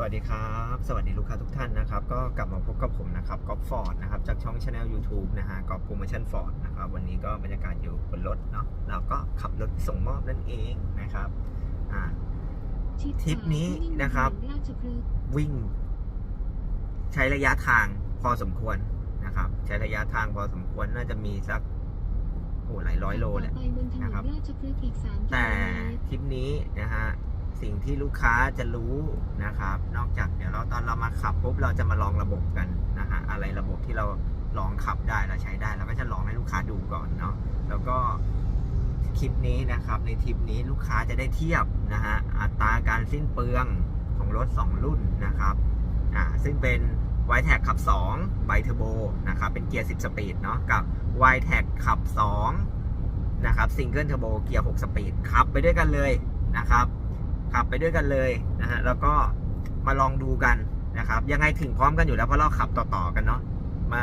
สวัสดีครับ สวัสดีลูกค้าทุกท่านนะครับ ก็กลับมาพบกับผมนะครับก๊อฟฟอร์ดนะครับ จากช่องช anel YouTube นะฮะก๊อฟโปรโมชั่นฟอร์ดนะครับ วันนี้ก็บรรยากาศอยู่บนรถเนาะเราก็ขับรถส่งมอบนั่นเองนะครับอ่าทริปนี้นะครับ วิ่ง ใช้ระยะทางพอสมควรนะครับ ใช้ระยะทางพอสมควรน่าจะมีสักโอ้หลายร้อยโลแหละนะครับราชพฤกษ์อีก3กิโลแต่ทริปนี้นะฮะ สิ่งที่ลูกค้าจะรู้นะครับ นอกจากเดี๋ยวเราตอนเรามาขับปุ๊บเราจะมาลองระบบกันนะฮะอะไรระบบที่เราลองขับได้เราใช้ได้เราก็จะลองให้ลูกค้าดูก่อนเนาะแล้วก็คลิปนี้นะครับในทริปนี้ลูกค้าจะได้เทียบนะฮะอัตราการสิ้นเปลืองของรถ 2 รุ่นนะครับอ่าซึ่งเป็น y t e c ขับ2ไบเทอร์โบนะครับเป็นเกียร์ 10 สปีดเนาะกับ y t e c ขับ2นะครับซิงเกิลเทอร์โบเกียร์ 6 สปีดขับไปด้วยกันเลยนะครับ ขับไปด้วยกันเลยนะฮะแล้วก็มาลองดูกันนะครับ ยังไงถึงพร้อมกันอยู่แล้วเพราะเราขับต่อๆกันเนาะมา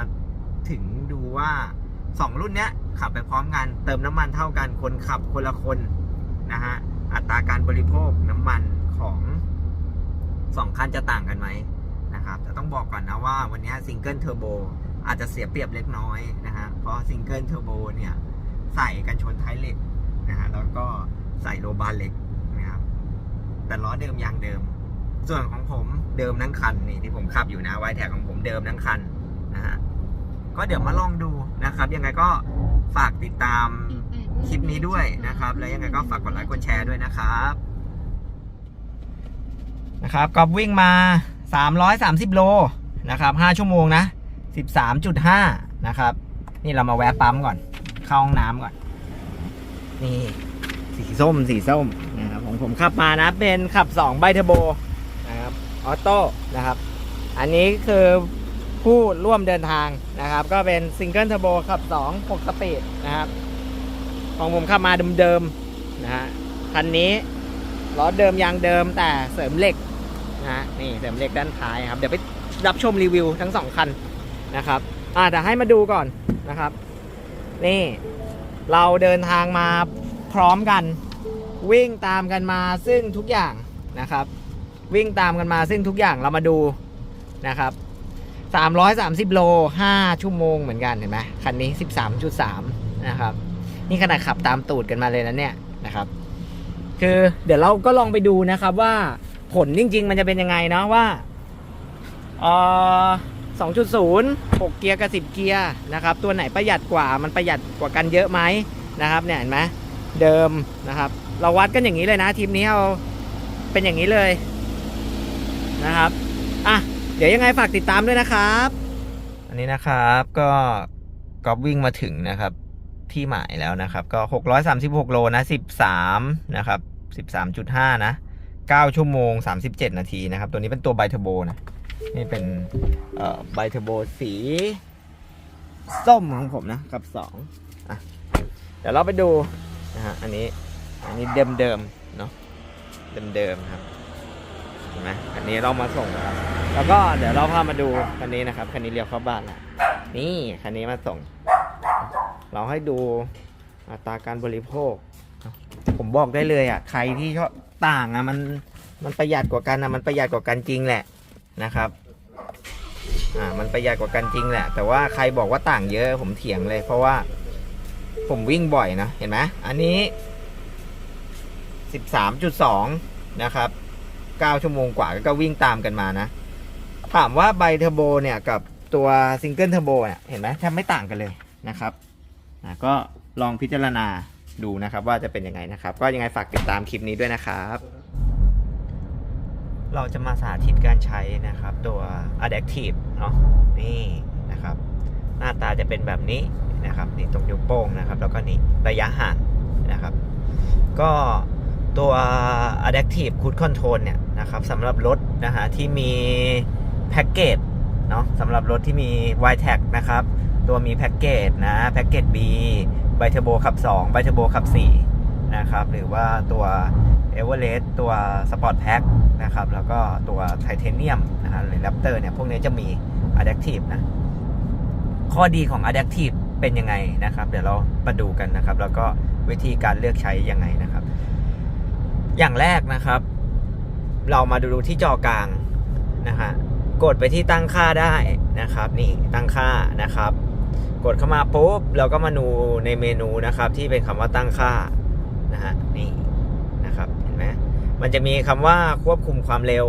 ถึงดูว่า 2 รุ่นเนี้ยขับไปพร้อมกัน เติมน้ำมันเท่ากันคนขับคนละคนนะฮะอัตราการบริโภคน้ำมันของสองคันจะต่างกันไหมนะครับแต่ต้องบอกก่อนนะว่าวันนี้ซิงเกิลเทอร์โบอาจจะเสียเปรียบเล็กน้อยนะฮะเพราะซิงเกิลเทอร์โบเนี่ยใส่กันชนท้ายเหล็กนะฮะแล้วก็ใส่โลบาร์เหล็ก แต่ล้อเดิมยางเดิม ส่วนของผมเดิมทั้งคันนี่ที่ผมขับอยู่นะไวแท็กของผมเดิมทั้งคันนะฮะก็เดี๋ยวมาลองดูนะครับ ยังไงก็ฝากติดตามคลิปนี้ด้วยนะครับ แล้วยังไงก็ฝากกดไลค์กดแชร์ด้วยนะครับนะครับก็วิ่งมา 330 โลนะครับ 5 ชั่วโมงนะ 13.5 นะครับ นี่เรามาแวะปั๊มก่อน เข้าห้องน้ำก่อน นี่ สีส้ม สีส้ม นะครับผมผมขับมานะเป็นขับ2ไบเทอร์โบนะครับออโต้นะครับ อันนี้คือผู้ร่วมเดินทางนะครับ ก็เป็นซิงเกิลเทอร์โบขับ 2 6 สปีดนะครับ ของผมขับมาเดิมๆนะฮะคันนี้ล้อเดิมยางเดิมแต่เสริมเหล็กนะฮะนี่เสริมเหล็กด้านท้ายครับ เดี๋ยวไปรับชมรีวิวทั้งสองคันนะครับอ่าแต่ให้มาดูก่อนนะครับ นี่เราเดินทางมาพร้อมกัน วิ่งตามกันมาซึ่งทุกอย่างนะครับ วิ่งตามกันมาซึ่งทุกอย่างเรามาดูนะครับ330 โล 5 ชั่วโมงเหมือนกันเห็นไหมคันนี้ 13.3 นะครับ นี่ขนาดขับตามตูดกันมาเลยนะเนี่ยนะครับ คือเดี๋ยวเราก็ลองไปดูนะครับว่าผลจริง ๆ มันจะเป็นยังไงเนาะว่าเออ2.0 6 เกียร์กับ 10 เกียร์นะครับ ตัวไหนประหยัดกว่ามันประหยัดกว่ากันเยอะไหมนะครับเนี่ยเห็นไหมเดิมนะครับ เราวัดกันอย่างนี้เลยนะทีมนี้เราเป็นอย่างนี้เลยนะครับอะเดี๋ยวยังไงฝากติดตามด้วยนะครับ อันนี้นะครับก็กอล์ฟวิ่งมาถึงนะครับ ที่หมายแล้วนะครับ ก็ 636 โลนะ 13 นะครับ 13.5 นะ 9 ชั่วโมง 37 นาทีนะครับ ตัวนี้เป็นตัวไบเทอร์โบนะ นี่เป็นเอ่อไบเทอร์โบสี ส้มของผมนะครับสองอะเดี๋ยวเราไปดูนะฮะอันนี้ อันนี้เดิมเดิมเนาะเดิมเดิมครับเห็นไหมอันนี้เรามาส่งนะครับ แล้วก็เดี๋ยวเราพามาดูคันนี้นะครับคันนี้เลี้ยวเข้าบ้านแล้วนี่คันนี้มาส่ง เราให้ดูอัตราการบริโภค ผมบอกได้เลยอะใครที่ชอบต่างอะมันมันประหยัดกว่ากันอะมันประหยัดกว่ากันจริงแหละนะครับอ่ามันประหยัดกว่ากันจริงแหละ แต่ว่าใครบอกว่าต่างเยอะผมเถียงเลย เพราะว่าผมวิ่งบ่อยนะเห็นไหมอันนี้ สิบสามจุดสองนะครับเก้าชั่วโมงกว่าก็วิ่งตามกันมานะ ถามว่าไบเทอร์โบเนี่ยกับตัวซิงเกิลเทอร์โบเนี่ยเห็นไหมแทบไม่ต่างกันเลยนะครับอะก็ลองพิจารณาดูนะครับว่าจะเป็นยังไงนะครับ ก็ยังไงฝากติดตามคลิปนี้ด้วยนะครับ เราจะมาสาธิตการใช้นะครับ ตัว Adaptive เนาะนี่นะครับ หน้าตาจะเป็นแบบนี้นะครับนี่ตรงนิ้วโป้งนะครับ แล้วก็นี่ระยะห่างนะครับ ก็ ตัว Adaptive Cruise Control เนี่ยนะครับสำหรับรถนะฮะที่มีแพ็กเกจเนาะสำหรับรถที่มี y t a g นะครับ ตัวมีแพ็กเกจนะแพ็กเกจ B ไบเทอร์โบขับ2ไบเทอร์โบขับ4นะครับหรือว่าตัว e v e r e s t ตัว Sport Pack นะครับแล้วก็ตัวไทเทเนียมนะฮะหรือ Raptor เนี่ยพวกนี้จะมี Adaptive นะข้อดีของ Adaptive เป็นยังไงนะครับ เดี๋ยวเรามาดูกันนะครับ แล้วก็วิธีการเลือกใช้ยังไงนะครับ อย่างแรกนะครับ เรามาดูที่จอกลางนะฮะกดไปที่ตั้งค่าได้นะครับ นี่ตั้งค่านะครับ กดเข้ามาปุ๊บเราก็มาดูในเมนูนะครับ ที่เป็นคำว่าตั้งค่านะฮะนี่นะครับเห็นไหมมันจะมีคำว่าควบคุมความเร็ว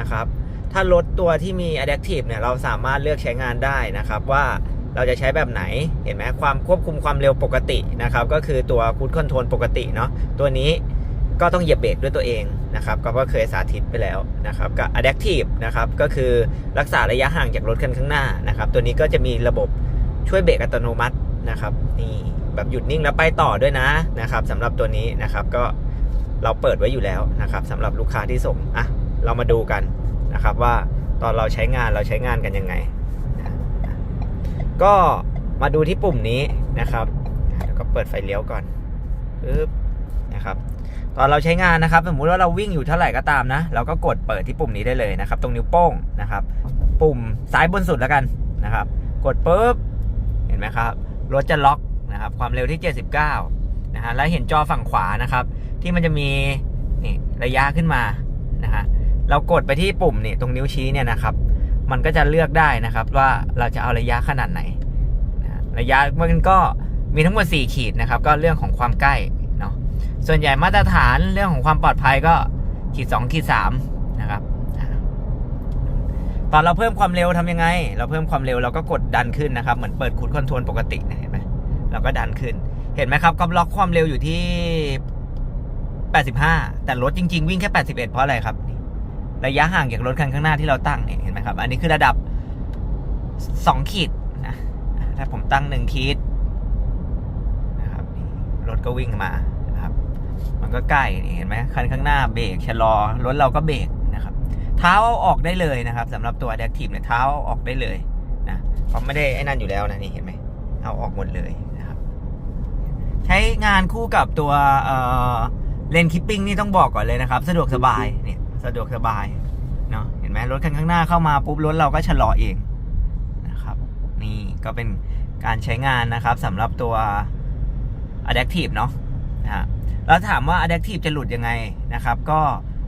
นะครับ ถ้ารถตัวที่มี adaptive เนี่ยเราสามารถเลือกใช้งานได้นะครับ ว่าเราจะใช้แบบไหนเห็นไหมความควบคุมความเร็วปกตินะครับ ก็คือตัวคูดคอนโทรลปกติเนาะตัวนี้ ก็ต้องเหยียบเบรกด้วยตัวเองนะครับก็เคยสาธิตไปแล้วนะครับกับ adaptive นะครับก็คือรักษาระยะห่างจากรถคันข้างหน้านะครับ ตัวนี้ก็จะมีระบบช่วยเบรกอัตโนมัตินะครับนี่แบบหยุดนิ่งแล้วไปต่อด้วยนะนะครับสำหรับตัวนี้นะครับก็เราเปิดไว้อยู่แล้วนะครับสำหรับลูกค้าที่ส่งอะเรามาดูกันนะครับว่าตอนเราใช้งานเราใช้งานกันยังไง ก็มาดูที่ปุ่มนี้นะครับแล้วก็เปิดไฟเลี้ยวก่อนปึ๊บนะครับ ตอนเราใช้งานนะครับ สมมุติว่าเราวิ่งอยู่เท่าไหร่ก็ตามนะ เราก็กดเปิดที่ปุ่มนี้ได้เลยนะครับ ตรงนิ้วโป้งนะครับ ปุ่มซ้ายบนสุดแล้วกันนะครับ กดปุ๊บ เห็นไหมครับ รถจะล็อกนะครับ ความเร็วที่ 79 นะฮะ แล้วเห็นจอฝั่งขวานะครับ ที่มันจะมีนี่ระยะขึ้นมา นะฮะ เรากดไปที่ปุ่มนี่ตรงนิ้วชี้เนี่ยนะครับ มันก็จะเลือกได้นะครับว่าเราจะเอาระยะขนาดไหนนะระยะมันก็มีทั้งหมด 4 ขีดนะครับ ก็เรื่องของความใกล้ ส่วนใหญ่มาตรฐานเรื่องของความปลอดภัยก็ขีด2ขีด3นะครับ ตอนเราเพิ่มความเร็วทำยังไง เราเพิ่มความเร็วเราก็กดดันขึ้นนะครับ เหมือนเปิดคูดคอนโทรลปกตินะเห็นไหมเราก็ดันขึ้น เห็นไหมครับก็ล็อกความเร็วอยู่ที่ 85 แต่รถจริง ๆ วิ่งแค่ 81 เพราะอะไรครับ ระยะห่างจากรถคันข้างหน้าที่เราตั้งเนี่ยเห็นไหมครับ อันนี้คือระดับ 2 ขีดนะถ้าผมตั้ง 1 ขีดนะครับรถก็วิ่งมา มันก็ใกล้เห็นไหมคันข้างหน้าเบรกชะลอรถเราก็เบรกนะครับ เท้าเอาออกได้เลยนะครับสำหรับตัว Adaptive เนี่ยเท้าเอาออกได้เลยนะเพราะไม่ได้ไอ้นั่นอยู่แล้วนะนี่เห็นไหมเอาออกหมดเลยนะครับ ใช้งานคู่กับตัวเอ่อเลนคิปปิ้งนี่ต้องบอกก่อนเลยนะครับ สะดวกสบายเนี่ยสะดวกสบายเนาะเห็นไหมรถคันข้างหน้าเข้ามาปุ๊บรถเราก็ชะลอเองนะครับ นี่ก็เป็นการใช้งานนะครับสำหรับตัว Adaptive เนาะ นะฮะแล้วถามว่า Adaptive จะหลุดยังไงนะครับ ก็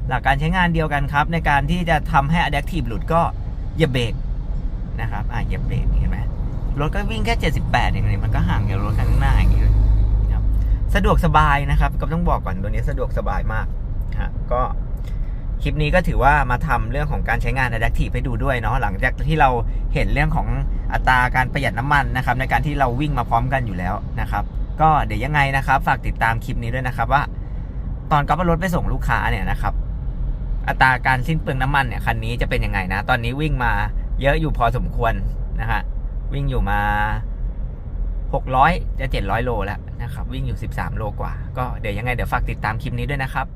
หลักการใช้งานเดียวกันครับ ในการที่จะทำให้ Adaptive หลุดก็เหยียบเบรกนะครับอะเหยียบเบรกเห็นไหมรถก็วิ่งแค่ 78อย่างนี้มันก็ห่างจากรถคันข้างหน้าอย่างนี้เลยครับสะดวกสบายนะครับ ก็ต้องบอกก่อนตัวนี้สะดวกสบายมากฮะก็คลิปนี้ก็ถือว่ามาทำเรื่องของการใช้งาน Adaptive ให้ดูด้วยเนาะหลังจากที่เราเห็นเรื่องของอัตราการประหยัดน้ำมันนะครับ ในการที่เราวิ่งมาพร้อมกันอยู่แล้วนะครับ ก็เดี๋ยวยังไงนะครับ ฝากติดตามคลิปนี้ด้วยนะครับว่า ตอนก๊อฟเอารถไปส่งลูกค้าเนี่ยนะครับ อัตราการสิ้นเปลืองน้ำมันเนี่ยคันนี้จะเป็นยังไงนะ ตอนนี้วิ่งมาเยอะอยู่พอสมควรนะฮะวิ่งอยู่มา 600 จะ 700 โลแล้วนะครับ วิ่งอยู่ 13 โลกว่า ก็เดี๋ยวยังไงเดี๋ยวฝากติดตามคลิปนี้ด้วยนะครับ